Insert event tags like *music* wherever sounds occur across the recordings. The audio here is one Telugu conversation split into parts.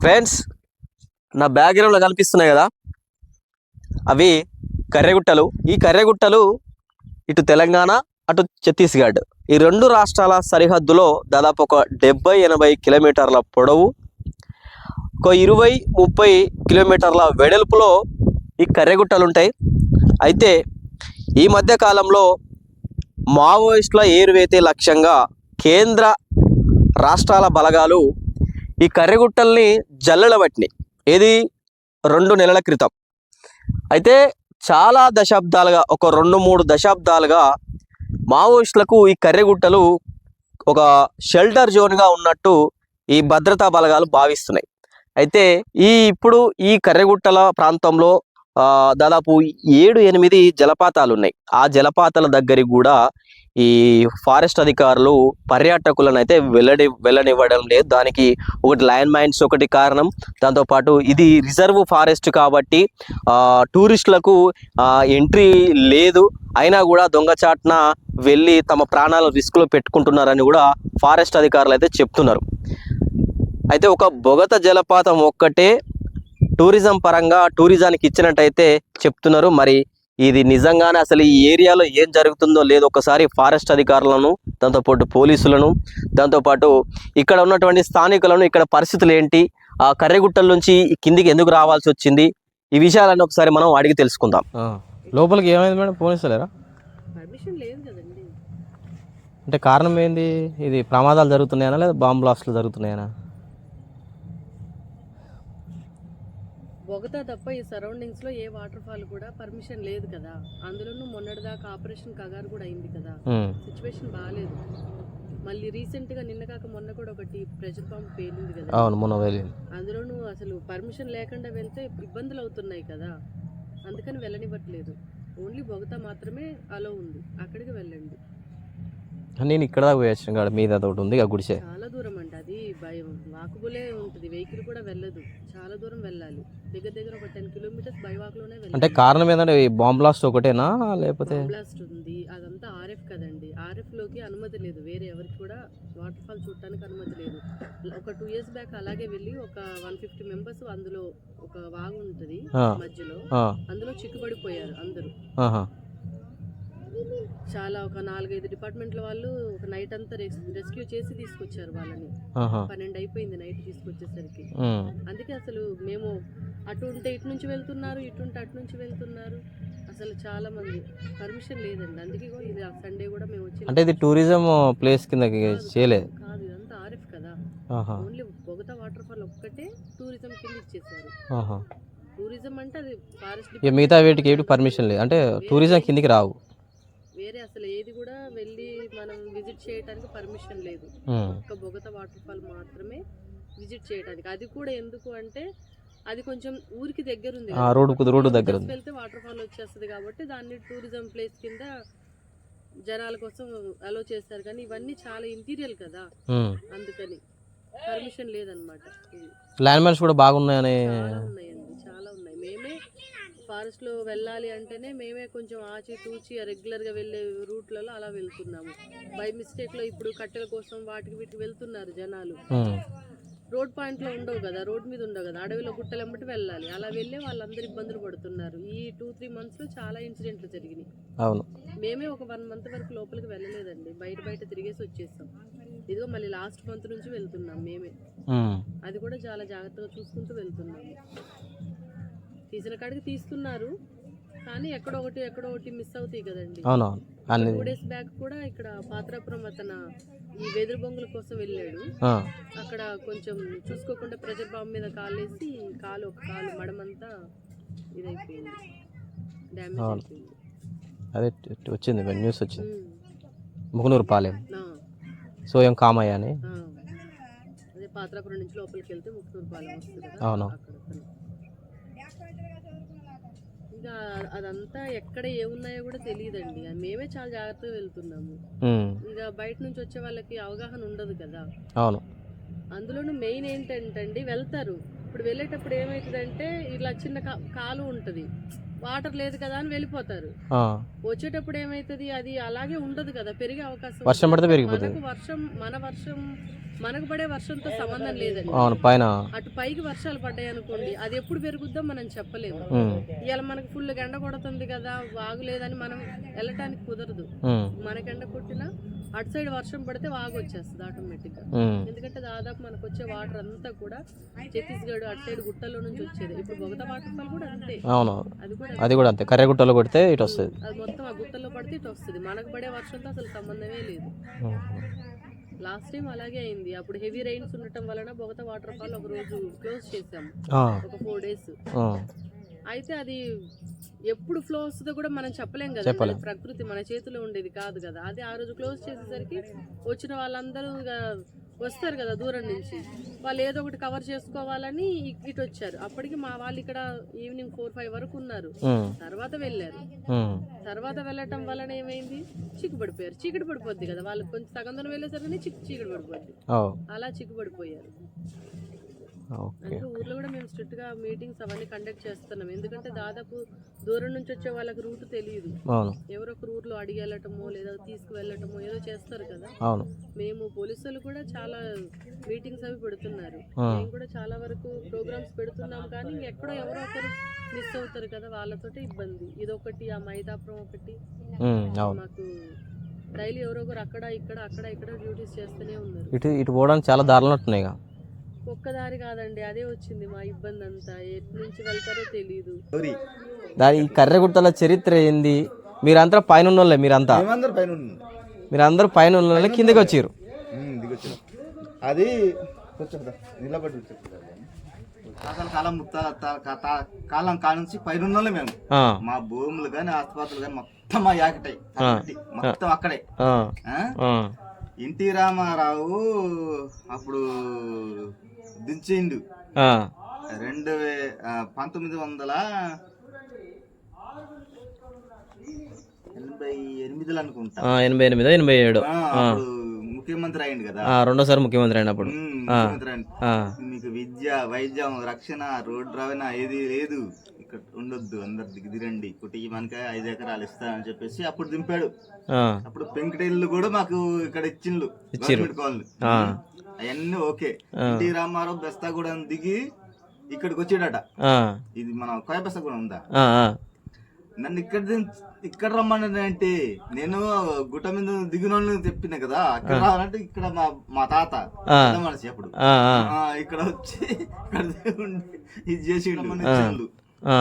ఫ్రెండ్స్ నా బ్యాక్గ్రౌండ్లో కనిపిస్తున్నాయి కదా? అవి కర్రెగుట్టలు. ఈ కర్రెగుట్టలు ఇటు తెలంగాణ అటు ఛత్తీస్గఢ్. ఈ రెండు రాష్ట్రాల సరిహద్దులో దాదాపు ఒక డెబ్బై ఎనభై కిలోమీటర్ల పొడవు ఒక ఇరవై ముప్పై కిలోమీటర్ల వెడల్పులో ఈ కర్రెగుట్టలు ఉంటాయి అయితే ఈ మధ్య కాలంలో మావోయిస్టుల ఏరువేతే లక్ష్యంగా కేంద్ర రాష్ట్రాల బలగాలు ఈ కర్రెగుట్టల్ని జల్లెడబట్టినాయి ఏది? రెండు నెలల క్రితం. అయితే చాలా దశాబ్దాలుగా ఒక రెండు మూడు దశాబ్దాలుగా మావోయిస్టులకు ఈ కర్రెగుట్టలు ఒక షెల్టర్ జోన్గా ఉన్నట్టు ఈ భద్రతా బలగాలు భావిస్తున్నాయి. అయితే ఈ ఇప్పుడు ఈ కర్రెగుట్టల ప్రాంతంలో ఆ, దాదాపు ఏడు ఎనిమిది జలపాతాలు ఉన్నాయి ఆ జలపాతాల దగ్గరికి కూడా ఈ ఫారెస్ట్ అధికారులు పర్యాటకులను అయితే వెళ్ళని వెళ్ళనివ్వడం లేదు. దానికి ఒకటి లయన్ మైన్స్ ఒకటి కారణం. దాంతోపాటు ఇది రిజర్వ్ ఫారెస్ట్ కాబట్టి టూరిస్టులకు ఎంట్రీ లేదు. అయినా కూడా దొంగచాటున వెళ్ళి తమ ప్రాణాలను రిస్క్లో పెట్టుకుంటున్నారని కూడా ఫారెస్ట్ అధికారులు అయితే చెప్తున్నారు. అయితే ఒక బొగత జలపాతం ఒక్కటే టూరిజం పరంగా టూరిజానికి ఇచ్చినట్టయితే చెప్తున్నారు. మరి ఇది నిజంగానే అసలు ఈ ఏరియాలో ఏం జరుగుతుందో లేదో. ఒకసారి ఫారెస్ట్ అధికారులను దాంతోపాటు పోలీసులను దాంతోపాటు ఇక్కడ ఉన్నటువంటి స్థానికులను ఇక్కడ పరిస్థితులు ఏంటి ఆ కర్రెగుట్టల నుంచి కిందికి ఎందుకు రావాల్సి వచ్చింది ఈ విషయాలన్నీ ఒకసారి మనం అడిగి తెలుసుకుందాం. లోపలికి ఏమైంది మేడం? పోనిస్తలేరా పర్మిషన్ లేదు కదండి. అంటే కారణం ఏంది? ఇది ప్రమాదాలు జరుగుతున్నాయనా లేదా బాంబ్ బ్లాస్ట్లు జరుగుతున్నాయనా? బొగతా తప్ప ఈ సరౌండింగ్స్లో ఏ వాటర్ ఫాల్ కూడా పర్మిషన్ లేదు కదా. అందులోనూ మొన్నటిదాకా ఆపరేషన్ కగారు కూడా అయింది కదా. సిచ్యువేషన్ బాగాలేదు మళ్ళీ రీసెంట్గా నిన్న కాక మొన్న కూడా ఒకటి ప్రెషర్ పంప్ పేలింది కదా. అవును మొన్న వెళ్ళింది అందులోనూ అసలు పర్మిషన్ లేకుండా వెళ్తే ఇబ్బందులు అవుతున్నాయి కదా. అందుకని వెళ్ళనివ్వట్లేదు. ఓన్లీ బొగతా మాత్రమే అలో ఉంది. అక్కడికి వెళ్ళండి. నేను ఇక్కడ దాకా కాడ మీద ఒకటి ఉంది గుడిసే. చాలా దూరం భయం. వాకుబులే ఉంటుంది. వెహికల్ కూడా వెళ్ళదు. చాలా దూరం వెళ్ళాలి. దగ్గర దగ్గర ఒక టెన్ కిలోమీటర్స్ బై వాక్లోనే అంటే వెళ్ళాలి కారణం ఏంటంటే బాంబ్ బ్లాస్ట్ ఒకటేనా? లేకపోతే? బ్లాస్ట్ ఉంది. అదంతా ఆర్ఎఫ్ కదండి. ఆర్ఎఫ్లోకి అనుమతి లేదు. వేరే ఎవరికి కూడా వాటర్ ఫాల్ చూడటానికి అనుమతి లేదు. ఒక టూ ఇయర్స్ బ్యాక్ అలాగే వెళ్ళి ఒక వన్ ఫిఫ్టీ మెంబర్స్ అందులో ఒక వాగు ఉంటుంది. మధ్యలో. అందులో చిక్కుబడిపోయారు అందరూ. చాలా ఒక నాలుగైదు డిపార్ట్మెంట్ల వాళ్ళు ఒక నైట్ అంతా రెస్క్యూ చేసి తీసుకొచ్చారు వాళ్ళని. పన్నెండు అయిపోయింది నైట్ తీసుకొచ్చేసరికి. అందుకే అసలు మేము అటు ఉంటే ఇటు నుంచి వెళ్తున్నారు ఇటు ఉంటే అటు నుంచి వెళ్తున్నారు. అసలు చాలా మంది పర్మిషన్ లేదండి. అందుకే ఇది సండే కూడా మేము వచ్చి అంటే ఇది టూరిజం ప్లేస్ కిందకి చేయలేదు. కాదు ఇదంతా ఆర్ఎఫ్ కదా. ఓన్లీ బొగత వాటర్ ఫాల్ ఒక్కటే టూరిజం కింద ఇచ్చేసారు. టూరిజం అంటే అది ఫారెస్ట్ మిగతా వీటికి ఏమిటి పర్మిషన్ లేదు. అంటే టూరిజం కిందికి రావు. వేరే అసలు ఏది కూడా వెళ్ళి మనం విజిట్ చేయడానికి పర్మిషన్ లేదు. ఒక్క బొగత వాటర్ ఫాల్ మాత్రమే విజిట్ చేయడానికి అది కూడా ఎందుకు అంటే అది కొంచెం ఊరికి దగ్గర ఉంది రోడ్డు దగ్గర ఉంది. వెళ్తే వాటర్ ఫాల్ వచ్చేస్తుంది కాబట్టి దాన్ని టూరిజం ప్లేస్ కింద జనాల కోసం అలో చేస్తారు. కానీ ఇవన్నీ చాలా ఇంటీరియల్ కదా. అందుకని పర్మిషన్ లేదనమాట ల్యాండ్ మైన్స్ కూడా బాగున్నాయని చాలా ఉన్నాయి. మేమే ఫారెస్ట్లో వెళ్ళాలి అంటేనే మేమే కొంచెం ఆచి తూచి రెగ్యులర్గా వెళ్ళే రూట్లలో అలా వెళ్తున్నాము. బై మిస్టేక్లో ఇప్పుడు కట్టెల కోసం వాటికి వీటికి వెళ్తున్నారు జనాలు. రోడ్ పాయింట్లో ఉండవు కదా రోడ్ మీద ఉండవు కదా అడవిలో గుట్టలు ఎమ్మటి వెళ్ళాలి. అలా వెళ్ళే వాళ్ళందరూ ఇబ్బందులు పడుతున్నారు. ఈ టూ త్రీ మంత్స్లో చాలా ఇన్సిడెంట్లు జరిగినాయి. అవును. మేమే ఒక వన్ మంత్ వరకు లోపలికి వెళ్ళలేదండి. బయట బయట తిరిగేసి వచ్చేసాం. ఇదిగో మళ్ళీ లాస్ట్ మంత్ నుంచి వెళ్తున్నాం మేమే. అది కూడా చాలా జాగ్రత్తగా చూసుకుంటూ వెళ్తున్నాము. తీసిన కాడికి తీస్తున్నారు. కానీ ఎక్కడో ఒకటి ఎక్కడో ఒకటి మిస్ అవుతాయి కదండి. అవునవును. అన్ని టూ డేస్ బ్యాక్ కూడా ఇక్కడ పాత్రాపురం అతన ఈ వెదురు బొంగుల కోసం వెళ్ళాడు. అక్కడ కొంచెం చూసుకోకుండా ప్రెషర్ బాంబ్ మీద కాలేసి కాలు ఒక కాలు మడమంతా ఇదైపోయింది. డ్యామేజ్. అయిపోయింది. అదే వచ్చింది న్యూస్ వచ్చింది. ఉమ్. ముకునూరు పాలెం. సోయం కామయ్య అని. ఆ. అదే పాత్రాపురం నుంచి లోపలికి వెళ్తే ముక్తూరు పాలెం వస్తుంది అవును. ఇంకా అదంతా ఎక్కడ ఏమున్నాయో కూడా తెలియదండి. మేమే చాలా జాగ్రత్తగా వెళ్తున్నాము. ఇంకా బయట నుంచి వచ్చే వాళ్ళకి అవగాహన ఉండదు కదా. అవును. అందులోనూ మెయిన్ ఏంటంటే వెళ్తారు. ఇప్పుడు వెళ్ళేటప్పుడు ఏమవుతుందంటే ఇలా చిన్న కాలు ఉంటుంది. వాటర్ లేదు కదా అని వెళ్ళిపోతారు. వచ్చేటప్పుడు ఏమైతుంది? అది అలాగే ఉండదు కదా పెరిగే అవకాశం వర్షం. పడితే పెరిగిపోతుంది. మనకు వర్షం మన వర్షం మనకు పడే వర్షంతో సంబంధం లేదండి. అవును పైన. అటు పైకి వర్షాలు పడ్డాయి అనుకోండి అది ఎప్పుడు పెరుగుద్దో మనం చెప్పలేము. ఇవాళ మనకు ఫుల్ ఎండ కొడుతుంది కదా వాగు లేదని మనం వెళ్ళటానికి కుదరదు. ఉమ్, మనకి ఎండ కొట్టినా అటు సైడ్ వర్షం పడితే వాగు వచ్చేస్తుంది ఆటోమేటిక్గా. ఎందుకంటే దాదాపు మనకు వచ్చే వాటర్ అంతా కూడా ఛత్తీస్గఢ్ అటు సైడ్ గుట్టల్లో నుంచి వచ్చేది. ఇప్పుడు బొగత వాటర్ ఫాల్ కూడా అంతే. అది కూడా అది కూడా అంతే. కర్రెగుట్టలో కొడితే ఇటు వస్తుంది. అది మొత్తం ఆ గుట్టల్లో పడితే ఇటు వస్తుంది. మనకు పడే వర్షంతో అసలు సంబంధమే లేదు. లాస్ట్ టైం అలాగే అయింది. అప్పుడు హెవీ రైన్స్ ఉండటం వలన బొగత వాటర్ ఫాల్ ఒక రోజు క్లోజ్ చేసాము ఒక ఫోర్ డేస్ అయితే అది ఎప్పుడు ఫ్లో వస్తుందో కూడా మనం చెప్పలేం కదా. చెప్పలేం. అది ప్రకృతి మన చేతిలో ఉండేది కాదు కదా. అది ఆ రోజు క్లోజ్ చేసేసరికి వచ్చిన వాళ్ళందరూ ఇక వస్తారు కదా దూరం నుంచి. వాళ్ళు ఏదో ఒకటి కవర్ చేసుకోవాలని ఇటు వచ్చారు. అప్పటికి మా వాళ్ళు ఇక్కడ ఈవినింగ్ ఫోర్ ఫైవ్ వరకు ఉన్నారు. తర్వాత వెళ్ళారు. తర్వాత వెళ్ళటం వలన ఏమైంది? చీకు పడిపోయారు చీకటి పడిపోద్ది కదా. వాళ్ళు కొంచెం సగం దూరం వెళ్ళేసరికి చిక్కు చీకటి పడిపోద్ది. అలా చిక్కు పడిపోయారు అంటే ఊర్లో కూడా మేము స్ట్రిక్ట్గా మీటింగ్స్ అవన్నీ కండక్ట్ చేస్తున్నాం. ఎందుకంటే దాదాపు దూరం నుంచి వచ్చే వాళ్ళకి రూట్ తెలియదు ఎవరో ఒక ఊర్లో అడిగి వెళ్ళటమో లేదా తీసుకువెళ్ళటమో ఏదో చేస్తారు కదా. అవును. మేము పోలీసులు కూడా చాలా మీటింగ్స్ అవి పెడుతున్నారు. మేము కూడా చాలా వరకు ప్రోగ్రామ్స్ పెడుతున్నాం కానీ ఎక్కడో ఎవరో ఒకరు మిస్ అవుతారు కదా వాళ్ళతోటి ఇబ్బంది. ఇదొకటి ఆ మైదాపురం ఒకటి. మాకు డైలీ ఎవరో ఒకరు అక్కడ ఇక్కడ అక్కడ ఇక్కడ డ్యూటీస్ చేస్తూనే ఉన్నారు. ఇటు ఇటు పోవడానికి చాలా దారులు ఉంటున్నాయి ఒక్కదారి కాదండి అదే వచ్చింది మా ఇబ్బంది అంతా ఎటు నుంచి వెళ్తారో తెలియదు దాని ఈ కర్రెగుట్టల చరిత్ర ఏంది? మీరంతా పైన ఉన్నోళ్ళే మీరంతా. మేమందరం పైన ఉన్నాం. మీరందరూ పైన ఉన్నోళ్ళే కిందకి వచ్చిర్రు ఉమ్, అది కూర్చోదా నిలబడి కూర్చోదా. అసలు కాలం ముత్తాల తా- కా- తా- కాలం కానుంచి పైన ఉన్నోళ్ళే మేము. ఆ, మా భూములు కానీ ఆసుపత్రులు కానీ మొత్తం మా యాకటాయి మొత్తం అక్కడే. ఆ, ఆ? ఆ, ఎన్టీ రామారావు అప్పుడు దించిండు ఆ, రెండు పంతొమ్మిది వందల ఎనభై ఎనిమిదిలో అనుకుంటా. ఎనభై ఎనిమిది ఎనభై ఏడు. ముఖ్యమంత్రి అయింది కదా. రెండోసారి ముఖ్యమంత్రి అయినప్పుడు. మీకు విద్య వైద్యం రక్షణ రోడ్ రవాణా ఏది లేదు. ఇక్కడ ఉండొద్దు అందరు దిగి దిగండి కుటికి మనకి ఐదు ఎకరాలు ఇస్తా అని చెప్పేసి అప్పుడు దింపాడు. అప్పుడు పెంకటిల్లు కూడా మాకు ఇక్కడ ఇచ్చిండ్లు. కాలనీ. ఆ. అవన్నీ ఓకే. ఎన్టీ రామారావు బెస్తాగూడెం దిగి ఇక్కడికి వచ్చాడట ఇది మన కోయ బెస్తాగూడెం ఉందా నన్ను ఇక్కడ ఇక్కడ రమ్మన్నాడు అంటే నేను గుట్ట మీద దిగిన చెప్పిన కదా అక్కడ రావాలంటే ఇక్కడ మా మా తాత మనిషి అప్పుడు. ఇక్కడ వచ్చి ఇక్కడ ఇది చేసిండు ఆ.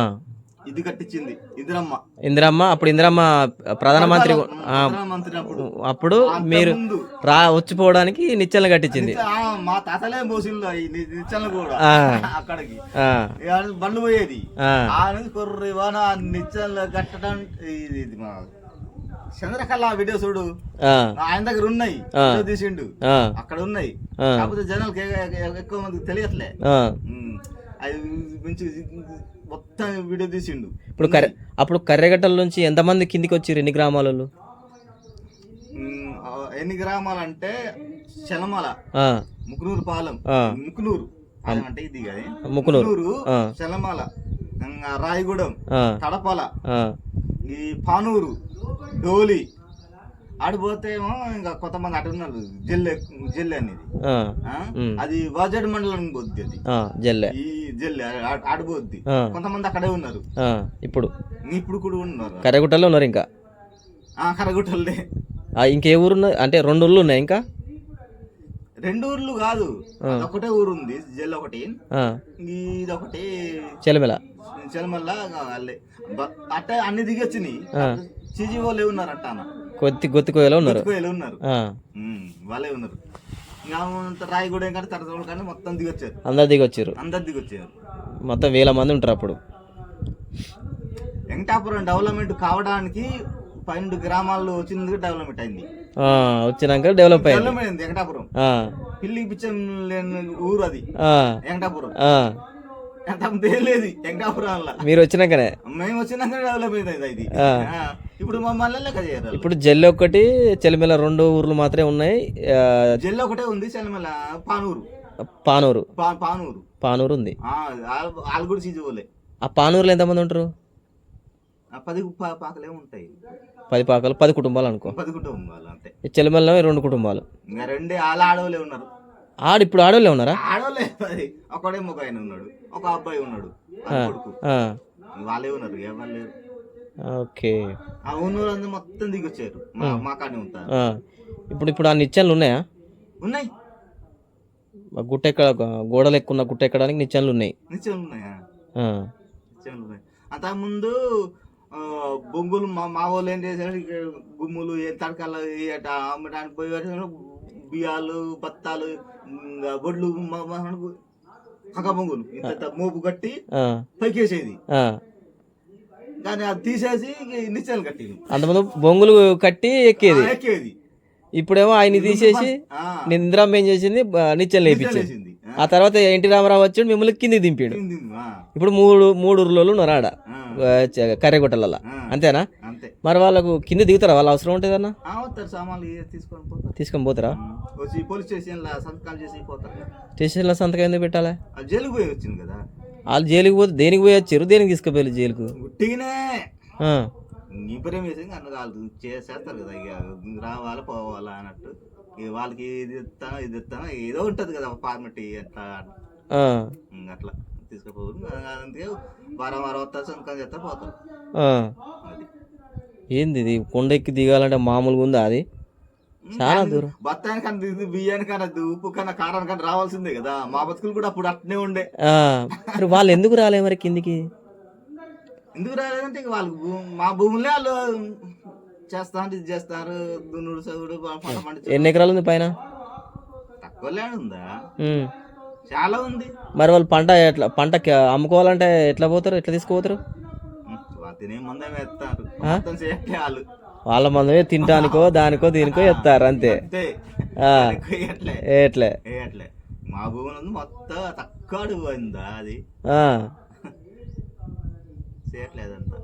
ఇది కట్టించింది ఇదిరమ్మ. ఇందిరమ్మ అప్పుడు ఇందిరమ్మ ప్రధానమంత్రి అప్పుడు. మీరు రా వచ్చిపోవడానికి నిచ్చెనలు కట్టించింది. మా తాతలే మోసిండు ఈ ని- నిచ్చెనలు కూడా. అక్కడికి. బండ్లు పోయేది. ఆ, ఆ నుంచి కొర్రి వాన నిచ్చెనలు కట్టడం ఇది మా చంద్రకళ వీడియో చూడు. ఆయన దగ్గర ఉన్నాయి. తీసిండు. అక్కడ ఉన్నాయి. కాకపోతే జనాలకి ఎక్కువ మందికి తెలియట్లే. అది మంచి మొత్తం వీడియో తీసిండు. ఇప్పుడు కర్రె అప్పుడు కర్రెగట్టల నుంచి ఎంతమంది కిందికి వచ్చిర్రు ఎన్ని గ్రామాలలో? ఎన్ని గ్రామాలు అంటే చలమల ముకునూరు పాలెం. ముకునూరు. అంటే ఇది కానీ ముకునూరు. చలమల రాయగూడెం కడపల ఈ పానూరు డోలి ఆడిపోతే ఏమో ఇంకా కొంతమంది అటు ఉన్నారు. జల్లె జల్లె అనేది. అది వాజేడు మండలం పోద్ది అది. జల్లె. ఈ జల్లె ఆడిపోద్ది. కొంతమంది అక్కడే ఉన్నారు. ఆ, ఇప్పుడు. ఇప్పుడు కూడా ఉన్నారు. కర్రెగుట్టలో ఉన్నారు ఇంకా? ఆ కరగుట్టలే. ఇంకే ఊరు అంటే రెండు ఊర్లు ఉన్నాయి ఇంకా? రెండు ఊర్లు కాదు. ఒకటే ఊరు ఉంది జల్లు ఒకటి. ఇది ఒకటి చెలిమెల. చలమల్ల అట్టే అన్ని దిగొచ్చినాయి. చీజీ వాళ్ళే ఉన్నారు కొద్ది గొత్తికోయలో ఉన్నారు. ఉన్నారు. వాళ్ళే ఉన్నారు. రాయగూడెం కానీ మొత్తం దిగొచ్చారు. అందరు దిగి వచ్చిర్రు అందరు దిగొచ్చారు. మొత్తం వేల మంది ఉంటారు అప్పుడు. వెంకటాపురం డెవలప్మెంట్ కావడానికి పన్నెండు గ్రామాల్లో వచ్చినందుకు డెవలప్మెంట్ అయింది. వచ్చినాక డెవలప్ అయింది. డెవలప్మెంట్ అయింది వెంకటాపురం. ఆ, పిల్లికి పిచ్చం లేని ఊరు అది. వెంకటాపురం. వల్ల మీరు వచ్చినాకనే? మేము డెవలప్మెంట్ అయింది ఇది ఇప్పుడు మమ్మల్ని ఇప్పుడు జల్లి ఒక్కటి చెలిమెల రెండు ఊర్లు మాత్రమే ఉన్నాయి ఆ, జిల్లా ఒకటే ఉంది చలమల పానూరు. పానూరు. పానూరు. పానూరు ఉంది. ఆ, ఆల్- వాళ్ళు కూడా సీజువలే ఆ పానూరులో ఎంతమంది ఉంటారు? ఆ పది పాకలే ఉంటాయి. పది పాకలు పది కుటుంబాలు అనుకో. పది కుటుంబాలు అంతే. చెలిమల్లో రెండు కుటుంబాలు. రెండే వాళ్ళ ఆడవాళ్ళే ఉన్నారు. ఆడు ఇప్పుడు ఆడోళ్ళే ఉన్నారా? ఆడవాళ్ళే అది ఒకడే ఒక ఆయన ఉన్నాడు. ఒక అబ్బాయి ఉన్నాడు. వాళ్ళ కొడుకు. ఆ, వాళ్ళే ఉన్నారు. ఎవరు లేరు. ఓకే. ఆ ఉన్నోళ్ళందరూ మొత్తం దిగొచ్చారు. మా మా కాడే ఉంటారు. ఆ, ఇప్పుడు ఇప్పుడు ఆ నిచ్చెనలు ఉన్నాయా? ఉన్నాయి. ఆ గుట్ట ఎక్కడ గోడలు ఎక్కున్న గుట్ట ఎక్కడానికి నిచ్చెనలు ఉన్నాయి. నిత్యం ఉన్నాయా? ఆ, నిత్యం ఉన్నాయి. అంతకుముందు ఆ, బొంగులు మా మా వాళ్ళు ఏం చేశారు? గుమ్ములు ఏ తడకలు అమ్మడానికి పోయి వాటిలో బియ్యాలు బత్తాలు ఇంకా బొడ్లు మా- మా మనకు కక్క బొంగులు ఇంత మోపు కట్టి పైకేసేది. కానీ అది తీసేసి నిత్యాలు కట్టి అంతకుముందు బొంగులు కట్టి ఎక్కేది. ఎక్కేది. ఇప్పుడేమో ఆయన తీసేసి నింద్రాం ఏం చేసింది? వేయించింది. నిచ్చెలేసింది. ఆ, తర్వాత ఎన్టీ రామారావు వచ్చాడు మిమ్మల్ని కింది దింపాడు. ఇప్పుడు మూడు మూడు ఊర్లలో ఉన్నారు ఆడ ఆ. అంతేనా? అంతే. మరి వాళ్ళకు కింద దిగుతారా? వాళ్ళ అవసరం ఉంటుందన్న ఆ, వస్తారు సామాన్లు తీసుకొని పోతారు. తీసుకొని పోతారా? వచ్చి పోలీస్ స్టేషన్లో సంతకాలు చేసి పోతారు స్టేషన్లో సంతకం ఎందుకు పెట్టాలి? ఆ జైలుకు పోయి వచ్చింది కదా. వాళ్ళు జైలుకి పోతే దేనికి పోయి వచ్చారు? దేనికి తీసుకుపోయారు జైలుకు? గుట్టిగానే ఆ, ఇంపరేం చేసి అన్న వాళ్ళు చేసేస్తారు కదా ఇక రావాలా పోవాలా అన్నట్టు. వాళ్ళకి ఇది ఇస్తాను ఇది ఇస్తాను ఏదో ఉంటుంది కదా ఫార్మటీ అట్లా. అట్లా తీసుకుపోరు. అందుకే వారం వారం వస్తారు సంతకం చేస్తారు పోతారు. ఏంది ఇది? కొండ ఎక్కి దిగాలంటే మామూలుగా ఉందా అది? చాలా దూరం. బత్తానికి కన్నా ఇది బియ్యానికి కన్నా ఉప్పు కన్నా కారానికి కన్నా రావాల్సిందే కదా. మా బతుకులు కూడా అప్పుడు అట్నే ఉండే. మరి వాళ్ళు ఎందుకు రాలే మరి కిందికి? ఎందుకు రాలేదంటే వాళ్ళు మా భూములే వాళ్ళు చేస్తారు ఇది చేస్తారు. దున్నుడు పండించు ఎన్ని ఎకరాలు ఉంది పైన? తక్కువ ల్యాండ్ ఉందా. చాలా ఉంది. మరి వాళ్ళు పంట ఎట్లా పంట అమ్ముకోవాలంటే ఎట్లా పోతారు? ఎట్లా తీసుకుపోతారు? వాళ్ళు. మందమే తినడానికో దానికో దీనికో ఎత్తారు అంతే. ఎట్లే మా భూములు మొత్తం తక్కువ అది? చేయట్లేదంతా *laughs*